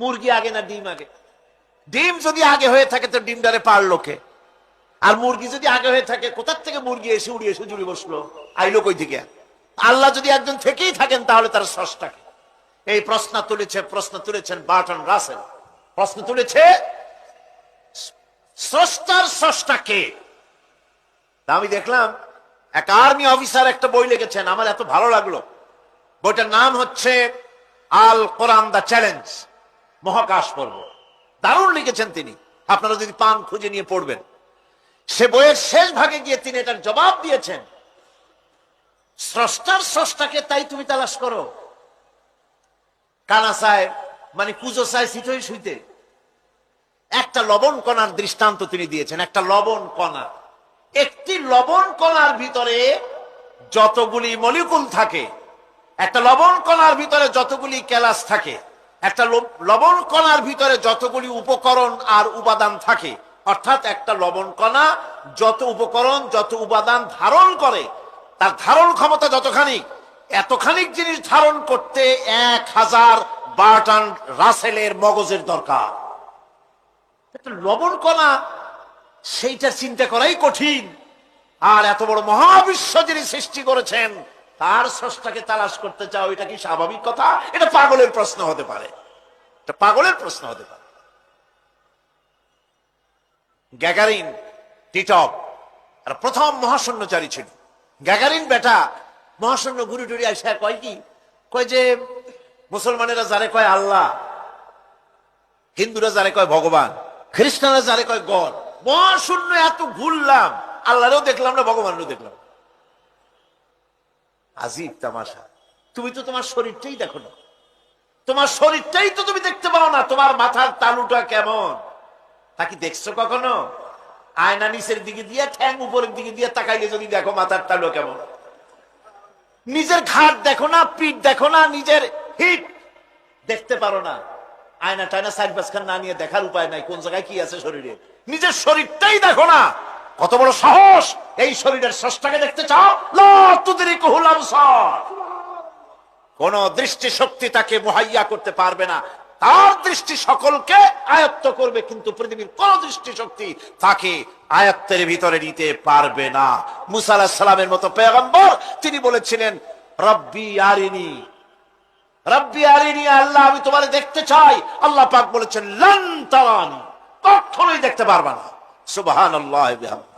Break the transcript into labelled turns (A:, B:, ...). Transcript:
A: মুরগি আগে না ডিম আগে? ডিম যদি আগে হয়ে থাকে তো ডিমটারে পারল কে আর মুরগি যদি আগে হয়ে থাকে, কোথার থেকে মুরগি এসে উড়িয়ে এসে জুড়ে বসল? আইলো কই থেকে? আল্লাহ যদি একজন থেকেই থাকেন, তাহলে তার স্রষ্টাকে। এই প্রশ্ন তুলেছে, প্রশ্ন তুলেছেন বার্টন রাসেল। প্রশ্ন তুলেছে, স্রষ্টার স্রষ্টা কে আমি দেখলাম, এক আর্মি অফিসার একটা বই লিখেছেন, আমার এত ভালো লাগল। বইটার নাম হচ্ছে আল কোরআন দ্য চ্যালেঞ্জ। মহাকাশ পর্ব। দারুণ লিখেছেন তিনি। আপনারা যদি পান, খুঁজে নিয়ে পড়বেন। সে বইয়ের শেষ ভাগে গিয়ে তিনি এটার জবাব দিয়েছেন। স্রষ্টার স্রষ্টাকে তাই তুমি তালাশ করো। কানা সাহেব মানে কুজো সাহেব শীতই শুইতে। একটা লবণ কণার দৃষ্টান্ত তিনি দিয়েছেন, একটা লবণ কণা। একটি লবণ কণার ভিতরে যতগুলি মলিকুল থাকে, একটা লবণ কণার ভিতরে যতগুলি ক্যালাস থাকে একটা লবণ কণার ভিতরে যতগুলি উপকরণ আর উপাদান থাকে, অর্থাৎ একটা লবণ কণা যত উপকরণ, যত উপাদান ধারণ করে, তার ধারণ ক্ষমতা যতখানি এতখানি জিনিস ধারণ করতে এক হাজার বার্টন রাসেলের মগজের দরকার। একটা লবণ কণা সেইটা চিন্তা করাই কঠিন। আর এত বড় মহাবিশ্ব যিনি সৃষ্টি করেছেন তার স্রষ্টাকে তালাশ করতে চাও, এটা কি স্বাভাবিক কথা? এটা পাগলের প্রশ্ন হতে পারে। এটা পাগলের প্রশ্ন হতে পারে। গ্যাগারিন টিটপ আর প্রথম মহাশূন্যচারী ছিল। গ্যাগারিন বেটা মহাশূন্য ঘুরি টুরি আসে কয় কি? কয় যে, মুসলমানেরা যারে কয় আল্লাহ, হিন্দুরা যারে কয় ভগবান, খ্রিস্টানরা যারে কয় গড। মহাশূন্য এত ঘুরলাম, আল্লাহরেও দেখলাম না, ভগবানেরও দেখলাম আজিব তামাশা। তুমি তো তোমার শরীরটাই দেখো না। তোমার শরীরটাই তো তুমি দেখতে পাও না, তোমার মাথার তালুটা কেমন? তা কি দেখছ কখনো? আয়না নিচের দিকে দিয়ে, ঠ্যাং উপরের দিকে দিয়ে তাকাইলে যদি দেখো মাথার তালু কেমন? নিজের ঘাট দেখো না, পিঠ দেখো না, নিজের হিট দেখতে পারো না। আয়না টায়না সাইড বাসখান না নিয়ে দেখার উপায় নাই, কোন জায়গায় কি আছে শরীরে? নিজের শরীরটাই দেখো না। কত বড় সাহস! এই শরীরের স্রষ্টাকে দেখতে চাও? কোন দৃষ্টি শক্তি তাকে মুহাইয়া করতে পারবে না। তার দৃষ্টি সকলকে আয়ত্ত করবে, কিন্তু পৃথিবীর কোন দৃষ্টি শক্তি তাকে আয়ত্তের ভিতরে নিতে পারবে না। মুসা আলাহিস সালামের মতো পেগম্বর, তিনি বলেছিলেন, রব্বি আরিনি। রব্বি আরিনি, আল্লাহ, আমি তোমার দেখতে চাই। আল্লাহ পাক বলেছেন, লন তারানি। কখনোই দেখতে পারবা না। সুবহানাল্লাহ বিহামদিহি